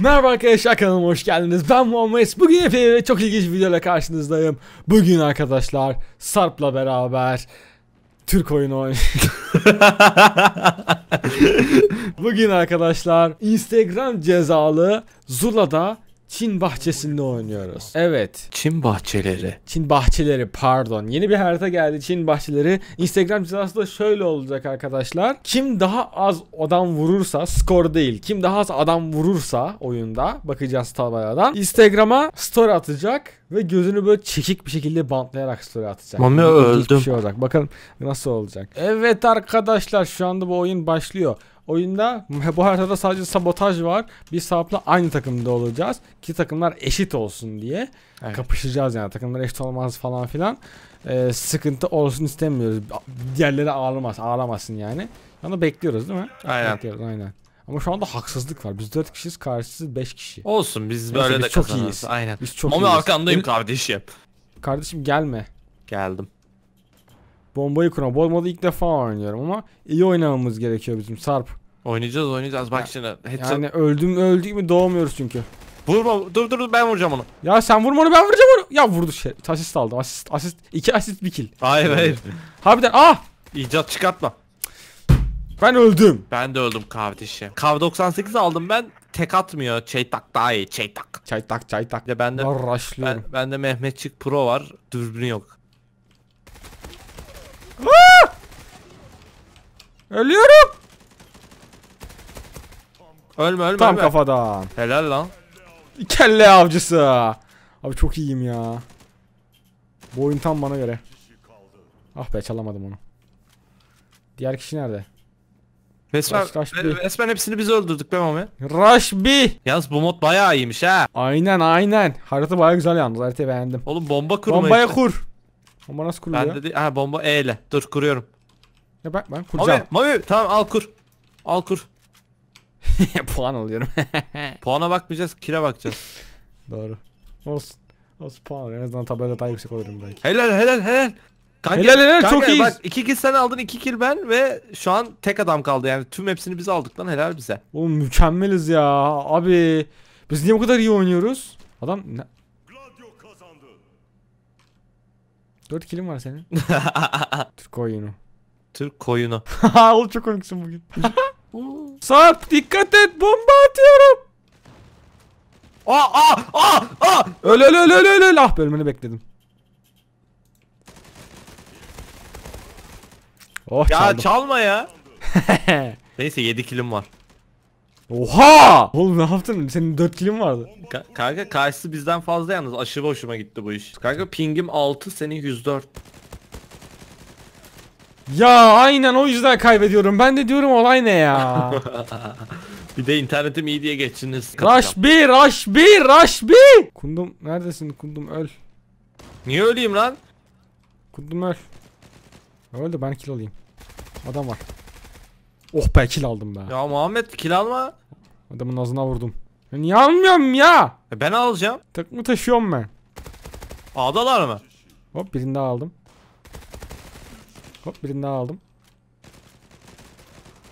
Merhaba arkadaşlar kanalıma hoş geldiniz. Ben Muhammed. Bugün epey çok ilginç bir videoyla karşınızdayım. Bugün arkadaşlar Sarp'la beraber Türk oyunu oynuyoruz. Bugün arkadaşlar Instagram cezalı Zula'da Çin bahçesinde oynuyoruz. Evet. Çin bahçeleri. Çin bahçeleri pardon. Yeni bir harita geldi Çin bahçeleri. Instagram cezası da şöyle olacak arkadaşlar. Kim daha az adam vurursa skor değil. Kim daha az adam vurursa oyunda bakacağız tabeladan. Instagram'a story atacak ve gözünü böyle çekik bir şekilde bantlayarak story atacak. Mami öldüm. Bir şey olacak. Bakalım nasıl olacak. Evet arkadaşlar şu anda bu oyun başlıyor. Oyunda bu haritada sadece sabotaj var. Biz Sarp'la aynı takımda olacağız. Ki takımlar eşit olsun diye Evet. kapışacağız yani. Takımlar eşit olmaz falan filan. Ee, sıkıntı olsun istemiyoruz. Diğerleri ağlamaz, ağlamasın yani. Anda bekliyoruz değil mi? Aynen. Bekliyoruz aynen. Ama şu anda haksızlık var. Biz 4 kişiyiz, karşısız 5 kişi. Olsun biz Neyse, böyle biz de çok kazanırız. iyiyiz. Aynen. Biz çok Mami iyiyiz. arkandayım kardeşim. Kardeşim gelme. Geldim. Bombayı kuran. Modu ilk defa oynuyorum ama iyi oynamamız gerekiyor bizim Sarp. Oynayacağız oynayacağız. Bak şimdi. Headshot. Yani öldüm öldük mü doğmuyoruz çünkü. Vurma. Dur dur dur ben vuracağım onu. Ya sen vurma onu ben vuracağım onu. Ya vurdu şey. Asist aldım. Asist asist. iki asist bir kill. Hayır hayır. Harbiden ah İcat çıkartma. ben öldüm. Ben de öldüm kardeşim. Kav 98 aldım ben. Tek atmıyor. Çeytak daha iyi. Çeytak. Çay tak çay tak. Bir de bende Ben ben, bende Mehmetçik Pro var. Dürbünü yok. Ölüyorum. Ölme ölme Tam ölme. kafadan. Helal lan. Kelle avcısı. Abi çok iyiyim ya. Bu oyun tam bana göre. Ah be çalamadım onu. Diğer kişi nerede? Resmen, Rush, rush re- bir. resmen hepsini biz öldürdük be Mami. Rush B. Yalnız bu mod bayağı iyiymiş ha. Aynen aynen. Harita baya güzel yalnız. Haritayı beğendim. Oğlum bomba kurma Bombaya işte. kur. Bomba nasıl kuruluyor? Ben de değil- ha bomba E ile. Dur kuruyorum. Ya ben, ben kuracağım. Mami, Mami tamam al kur. Al kur. Puan alıyorum. Puana bakmayacağız, kire bakacağız. Doğru. Olsun. Olsun puan alıyorum. En azından tabelada daha yüksek olurum belki. helal helal helal. Kanka, Helal, helal, kanka, çok iyiyiz. Bak 2 kill sen aldın 2 kill ben ve şu an tek adam kaldı yani tüm hepsini biz aldık lan helal bize. Oğlum mükemmeliz ya. Abi. Biz niye bu kadar iyi oynuyoruz? Adam ne? 4 kilim var senin. Türk oyunu. Türk koyunu. Oğlum çok komiksin bugün. Sarp dikkat et bomba atıyorum. Aa aa aa aa. Öl öl öl öl öl. Ah bölümünü bekledim. Oh Ya çaldım. çalma ya. Neyse 7 killim var. Oha! Oğlum ne yaptın? Senin 4 kilin vardı. Ka- kanka karşısı bizden fazla yalnız aşırı hoşuma gitti bu iş. Kanka pingim 6 senin 104. Ya aynen o yüzden kaybediyorum. Ben de diyorum olay ne ya? Bir de internetim iyi diye geçiniz. rush B, Rush B, Rush B. Kundum neredesin? Kundum öl. Niye öleyim lan? Kundum öl. Öl de ben kill alayım. Adam var. Oh be kill aldım be. Ya Muhammed kill alma. Adamın ağzına vurdum. Ya niye almıyorum ya? E Ben alacağım. Takımı taşıyorum ben. A'dalar mı? Hop birini daha aldım. Hop birini daha aldım.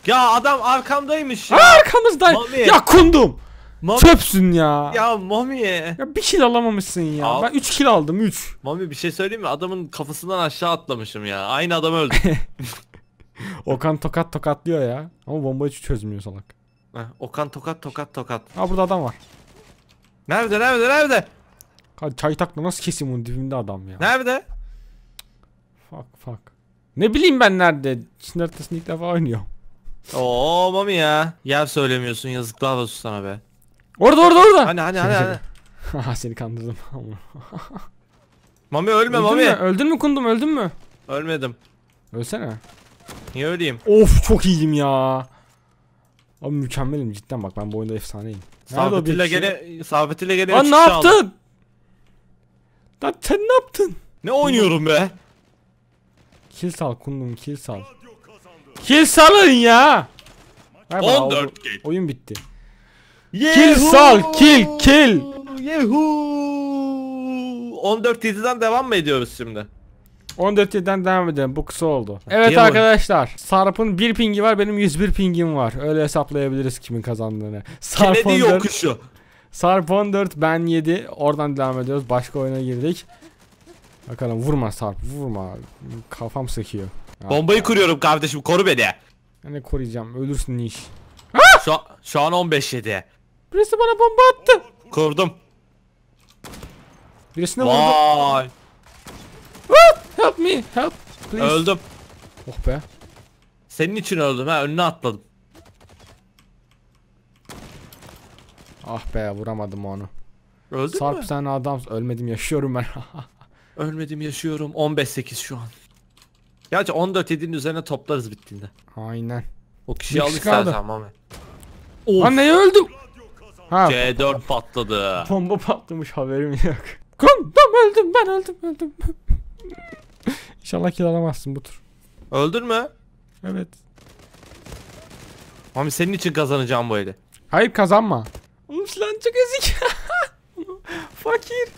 Ya adam arkamdaymış ya. Aa, arkamızda. Mami. Ya kundum. Mami. Çöpsün ya. ya. Ya Mami. bir kill alamamışsın ya. Al. Ben 3 kill aldım 3. Mami bir şey söyleyeyim mi? Adamın kafasından aşağı atlamışım ya. Aynı adam öldü. Okan tokat tokatlıyor ya. Ama bombayı hiç çözmüyor salak. Heh, Okan tokat tokat tokat. Ha burada adam var. Nerede nerede nerede? Çay takla nasıl keseyim onun dibinde adam ya. Nerede? Fuck fuck. Ne bileyim ben nerede. Çin haritasını ilk defa oynuyor. Oo Mami ya. Yer söylemiyorsun yazıklar olsun sana be. Orada orada orada. Hani hani hani. hani. Haha seni kandırdım. Mami ölme öldün Mami. mü? Öldün mü kundum öldün mü? Ölmedim. Ölsene. Niye öleyim? Of çok iyiyim ya. Abi mükemmelim cidden bak ben bu oyunda efsaneyim. Bir Sabitiyle kişi? gene sabitiyle gene Lan ne kişi aldım. yaptın? Lan sen ne yaptın? Ne oynuyorum be? Kill sal kundum kill sal. Kill salın ya. Bana, 14 oldu. kill. Oyun bitti. Kill sal kill kill. Yehuu. 14 7'den devam mı ediyoruz şimdi? 14 7'den devam edelim. Bu kısa oldu. Evet Diye arkadaşlar. Sarp'ın 1 pingi var. Benim 101 pingim var. Öyle hesaplayabiliriz kimin kazandığını. Sarp Kennedy 14. yokuşu. Sarp 14 ben 7. Oradan devam ediyoruz. Başka oyuna girdik. Bakalım vurma Sarp vurma. Kafam sekiyor. Bombayı kuruyorum kardeşim koru beni. Ne koruyacağım ölürsün iş. Şu, an- şu an 15 yedi. Birisi bana bomba attı. Kurdum. Birisine vurdu. Vay. Help me help. Please. Öldüm. Oh be. Senin için öldüm ha önüne atladım. Ah be vuramadım onu. Öldün Sarp mü? sen adam ölmedim yaşıyorum ben. Ölmedim yaşıyorum. 15-8 şu an. Gerçi 14 yediğin üzerine toplarız bittiğinde. Aynen. O kişiyi al istersen Mami. Of. Lan neye öldüm? Ha C4 patladı. bomba patlamış haberim yok. Kondum öldüm ben öldüm öldüm. İnşallah kill alamazsın bu tur. Öldün mü? Evet. Mami senin için kazanacağım bu eli. Hayır kazanma. Oğlum silahın çok ezik. Fakir.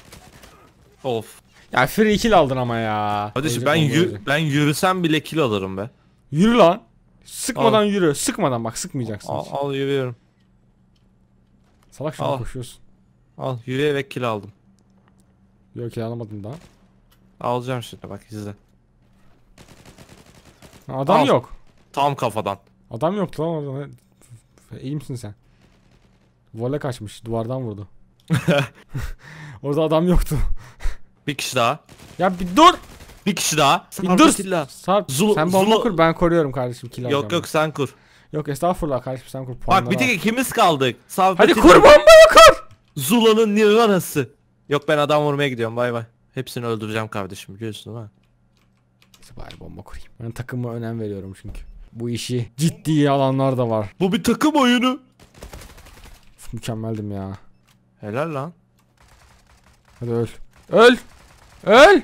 Of. Ya free kill aldın ama ya. Kardeşim ben bomba yü- ölecek. ben yürüsem bile kill alırım be. Yürü lan. Sıkmadan yürü. Sıkmadan bak sıkmayacaksın. Al, hiç. al yürüyorum. Salak şuna al. koşuyorsun. Al yürüyerek kill aldım. Yok kill alamadın daha. Alacağım şimdi bak izle. Adam Al. yok. Tam kafadan. Adam yoktu lan orada. İyi misin sen? Vole kaçmış. Duvardan vurdu. orada adam yoktu. Bir kişi daha. Ya bir dur. Bir kişi daha. Bir dur. Sarp Zulu- sen bomba kur ben koruyorum kardeşim kill Yok alacağım yok sen kur. Yok estağfurullah kardeşim sen kur Bak bir tek ikimiz kaldık. Sabit Hadi kur bombayı kur. Zula'nın nirvanası. Yok ben adam vurmaya gidiyorum bay bay. Hepsini öldüreceğim kardeşim biliyorsun değil mi? Neyse bari bomba kurayım. Ben takıma önem veriyorum çünkü. Bu işi ciddi alanlar da var. Bu bir takım oyunu. Uf, mükemmeldim ya. Helal lan. Hadi öl. Öl. Öl.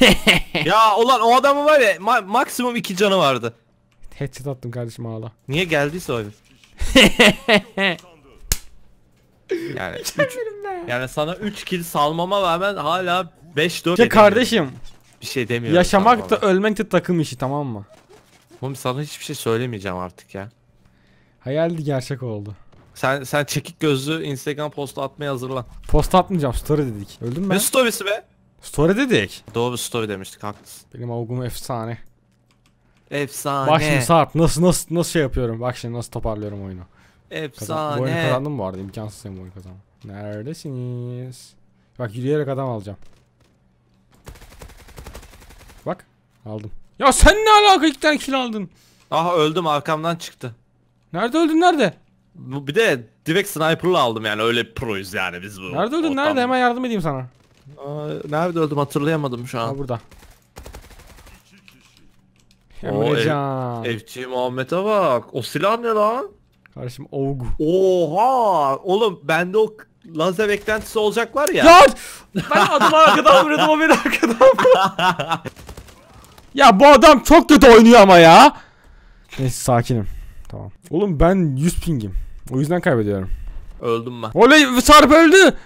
ya ulan o adamın var ya ma- maksimum iki canı vardı. Headshot attım kardeşim ağla. Niye geldiyse o yani üç, yani sana 3 kill salmama rağmen hala 5 4 Ya kardeşim bir şey demiyorum. yaşamak da ölmek de takım işi tamam mı? Oğlum sana hiçbir şey söylemeyeceğim artık ya. Hayaldi gerçek oldu. Sen sen çekik gözlü Instagram postu atmaya hazırlan. Post atmayacağım story dedik. Öldüm ben. Ne storiesi be? Story dedik. Doğru story demiştik haklısın. Benim avgum efsane. Efsane. Bak şimdi Sarp nasıl nasıl nasıl şey yapıyorum. Bak şimdi nasıl toparlıyorum oyunu. Kazan, bu oyunu Efsane. kazandım bu arada. imkansız senin bu oyunu kazanmam. Neredesiniz? Bak yürüyerek adam alacağım. Bak aldım. Ya sen ne alaka iki tane kill aldın? Aha öldüm arkamdan çıktı. Nerede öldün nerede? Bu bir de direkt sniper'la aldım yani öyle proyuz yani biz bu. Nerede öldün nerede? Hemen yardım edeyim sana. Aa, nerede öldüm hatırlayamadım şu Ha an. burada. O Emrecan. FC Muhammed'e bak. O silah ne lan? Kardeşim Ovgu. Oha! Oğlum bende o lazer beklentisi olacak var ya. Ya! Ben adamı arkadan vuruyordum o beni arkadan. Ya bu adam çok kötü oynuyor ama ya. Neyse sakinim. Tamam. Oğlum ben 100 pingim. O yüzden kaybediyorum. Öldüm ben. Oley Sarp öldü.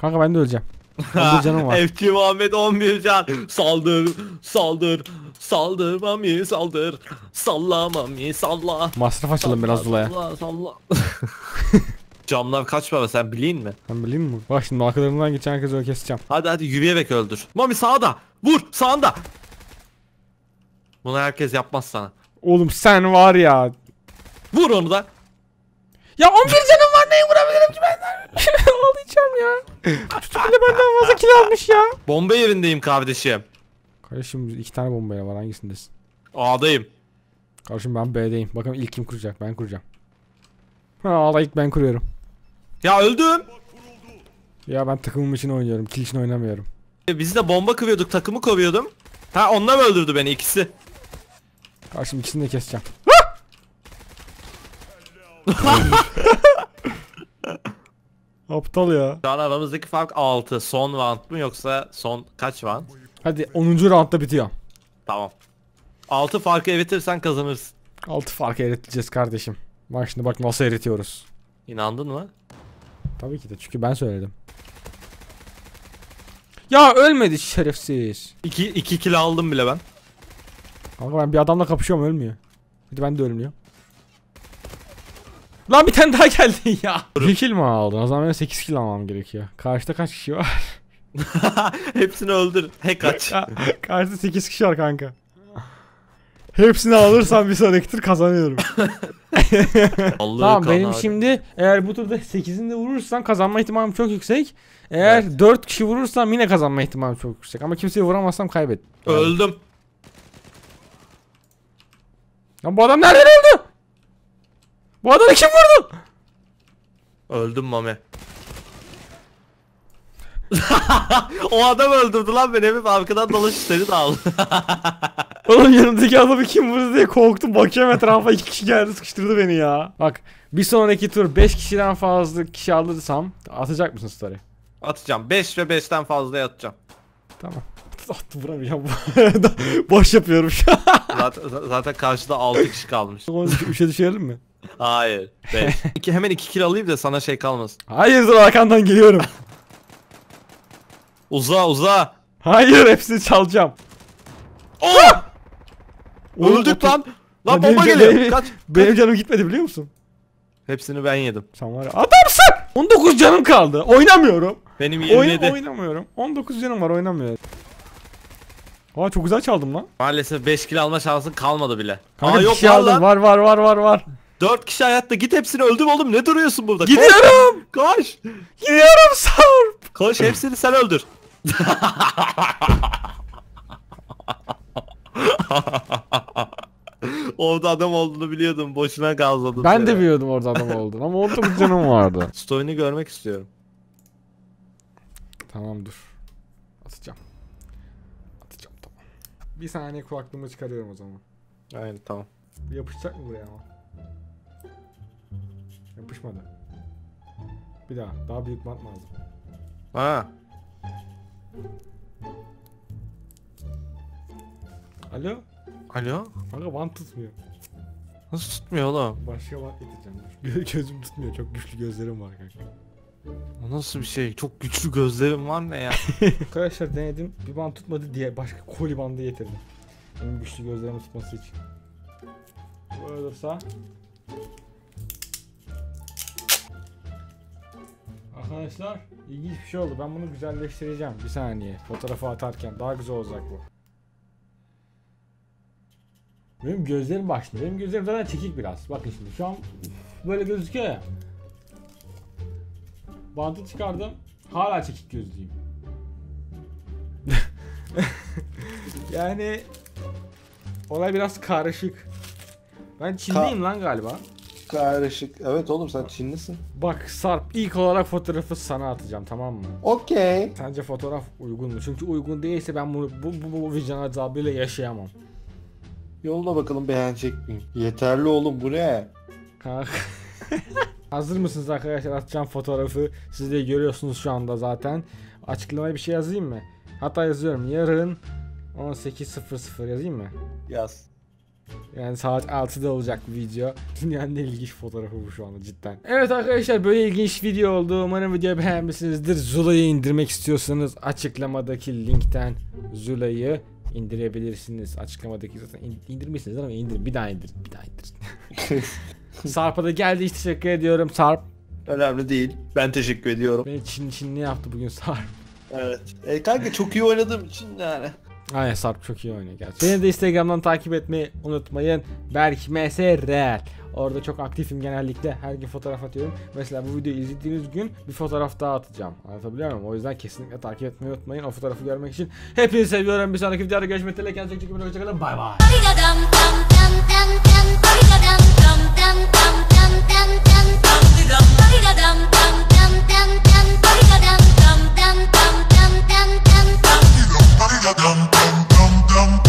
Kanka ben de öleceğim. 11 canım var. FC Muhammed 11 can. Saldır, saldır, saldır mami saldır. Salla mami salla. Masraf açalım biraz Zula'ya. Salla salla. Camlar kaç para sen bileyim mi? Ben bileyim mi? Bak şimdi arkalarından geçen herkesi öyle keseceğim. Hadi hadi yürüyerek öldür. Mami sağda. Vur sağında. Bunu herkes yapmaz sana. Oğlum sen var ya. Vur onu da. Ya 11 canım var neyi vurabilirim ki benden? Ağlayacağım ya. Çocuk bile benden fazla kill almış ya. Bomba yerindeyim kardeşim. Kardeşim iki tane bombayla var hangisindesin? A'dayım. Kardeşim ben B'deyim. Bakalım ilk kim kuracak? Ben kuracağım. Ha ağla ilk ben kuruyorum. Ya öldüm. Ya ben takımım için oynuyorum. Kill için oynamıyorum. E, Biz de bomba kırıyorduk takımı koruyordum. Ha onlar öldürdü beni ikisi? Kardeşim ikisini de keseceğim. Aptal ya. Şu an aramızdaki fark 6. Son round mu yoksa son kaç round? Hadi 10. roundda bitiyor. Tamam. 6 farkı eritirsen kazanırsın. 6 farkı eriteceğiz kardeşim. Bak şimdi bak nasıl eritiyoruz. İnandın mı? Tabii ki de çünkü ben söyledim. Ya ölmedi şerefsiz. 2 2 kill aldım bile ben. Kanka ben bir adamla kapışıyorum ölmüyor. Hadi ben de ölmüyor. Lan bir tane daha geldi ya. Bir kill mi aldın? O zaman benim 8 kill almam gerekiyor. Karşıda kaç kişi var? Hepsini öldür. He kaç. Ka- Karşıda 8 kişi var kanka. Hepsini alırsam bir sonraki tur kazanıyorum. Allah'ı tamam kan benim abi. şimdi eğer bu turda 8'inde vurursam kazanma ihtimalim çok yüksek. Eğer 4 kişi vurursam yine kazanma ihtimalim çok yüksek. Ama kimseyi vuramazsam kaybet. Öldüm. Lan bu adam nereden öldü? Bu adamı kim vurdu? Öldüm Mami. o adam öldürdü lan beni. Hep arkadan dolaşıp seni de aldı. Oğlum yanımdaki adamı kim vurdu diye korktum. Bakıyorum etrafa iki kişi geldi sıkıştırdı beni ya. Bak bir sonraki tur 5 kişiden fazla kişi alırsam atacak mısın story? Atacağım. 5 ve 5'ten fazla atacağım. Tamam. At vuramayacağım. Boş yapıyorum şu an. Zaten, zaten karşıda 6 kişi kalmış. 3'e düşerim mi? Hayır. 5. İki, hemen 2 kill alayım da sana şey kalmasın. Hayır dur arkandan geliyorum. Uza uza. Hayır hepsini çalacağım. Oh! Öldük lan. Lan bomba geliyor. benim- Kaç. Benim canım gitmedi biliyor musun? Hepsini ben yedim. Sen var ya adamsın. 19 canım kaldı. Oynamıyorum. Benim Oyun 27. oynamıyorum. 19 canım var oynamıyorum. Aa çok güzel çaldım lan. Maalesef 5 kill alma şansın kalmadı bile. Kanka Aa yok var aldım. Var var var var var. 4 kişi hayatta git hepsini öldüm oğlum ne duruyorsun burada? Gidiyorum. Koş. Koş, Gidiyorum Sarp. Koş hepsini sen öldür. Orada adam olduğunu biliyordum. Boşuna gazladım. Ben seni. de biliyordum orada adam olduğunu ama 19 canım vardı. Story'ni görmek istiyorum. tamam dur. Atacağım. Atacağım tamam. Bir saniye kulaklığımı çıkarıyorum o zaman. Aynen tamam. Yapışacak mı buraya ama? Yapışmadı. Bir daha. Daha büyük bant lazım. Ha. Alo? Alo? Kanka bant tutmuyor. Nasıl tutmuyor oğlum? Başka bant getireceğim. Gö- gözüm tutmuyor. Çok güçlü gözlerim var kanka. O nasıl bir şey? Çok güçlü gözlerim var ne ya? Arkadaşlar denedim. Bir bant tutmadı diye başka koli bandı getirdim. Benim güçlü gözlerimi tutması için. Böyle olursa. Arkadaşlar ilginç bir şey oldu. Ben bunu güzelleştireceğim. Bir saniye. Fotoğrafı atarken daha güzel olacak bu. Benim gözlerim başlıyor. Benim gözlerim zaten çekik biraz. Bakın şimdi şu an böyle gözüküyor ya. Bantı çıkardım. Hala çekik gözlüyüm. yani olay biraz karışık. Ben Çinliyim lan galiba. Karışık. Evet oğlum sen Çinlisin. Bak Sarp ilk olarak fotoğrafı sana atacağım tamam mı? Okey. Sence fotoğraf uygun mu? Çünkü uygun değilse ben bunu bu, bu, bu vicdan azabıyla yaşayamam. Yoluna bakalım beğenecek miyim? Yeterli oğlum bu ne? Kanka. Hazır mısınız arkadaşlar? Atacağım fotoğrafı. Siz de görüyorsunuz şu anda zaten. Açıklamaya bir şey yazayım mı? Hatta yazıyorum. Yarın 18.00 yazayım mı? Yaz. Yani saat 6'da olacak bu video. Dünyanın en ilginç fotoğrafı bu şu anda cidden. Evet arkadaşlar böyle ilginç video oldu. Umarım videoyu beğenmişsinizdir. Zula'yı indirmek istiyorsanız açıklamadaki linkten Zula'yı indirebilirsiniz. Açıklamadaki zaten in- indirmişsiniz ama indir bir daha indir bir daha indir. Sarp'a da geldi hiç teşekkür ediyorum Sarp. Önemli değil. Ben teşekkür ediyorum. Beni Çin Çin ne yaptı bugün Sarp? Evet. E, kanka çok iyi oynadığım için yani. Aynen Sarp çok iyi oynuyor gerçekten. Beni de Instagram'dan takip etmeyi unutmayın. Berk MSRL. Orada çok aktifim genellikle. Her gün fotoğraf atıyorum. Mesela bu videoyu izlediğiniz gün bir fotoğraf daha atacağım. Anlatabiliyor muyum? O yüzden kesinlikle takip etmeyi unutmayın. O fotoğrafı görmek için. Hepinizi seviyorum. Bir sonraki videoda görüşmek dileğiyle. Kendinize çok iyi bakın. Bay bay. dum dum dum dum